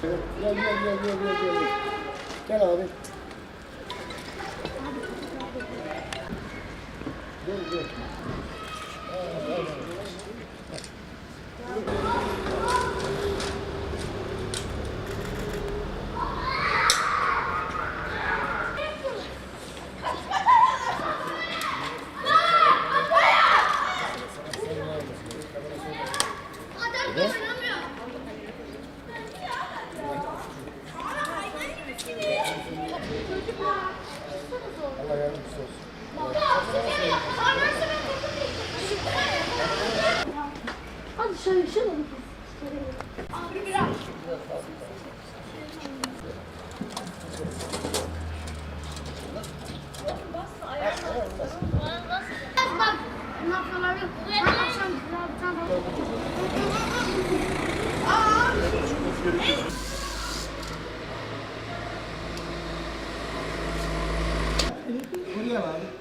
gel gel gel gel gel gel. Gel abi. Dur dur. Allah Hadi şöyle şöyle. Bak, Mı abi?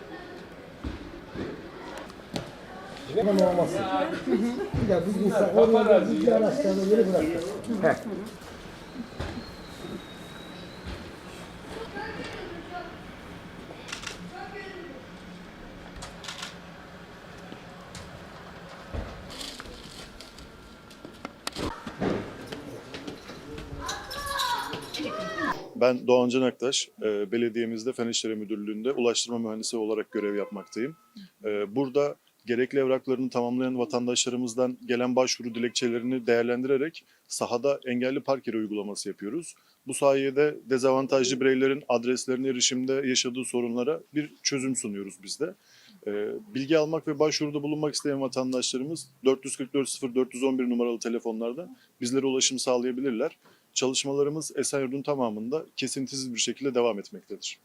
Tamam olmasın. Bir de biz insan oraya bir araçlarını geri bıraktık. Ben Doğan Can Aktaş, e, belediyemizde Fen İşleri Müdürlüğü'nde ulaştırma mühendisi olarak görev yapmaktayım. E, Burada gerekli evraklarını tamamlayan vatandaşlarımızdan gelen başvuru dilekçelerini değerlendirerek sahada engelli park yeri uygulaması yapıyoruz. Bu sayede dezavantajlı bireylerin adreslerine erişimde yaşadığı sorunlara bir çözüm sunuyoruz biz de. E, Bilgi almak ve başvuruda bulunmak isteyen vatandaşlarımız 444 0411 numaralı telefonlarda bizlere ulaşım sağlayabilirler. Çalışmalarımız Esenyurt'un tamamında kesintisiz bir şekilde devam etmektedir.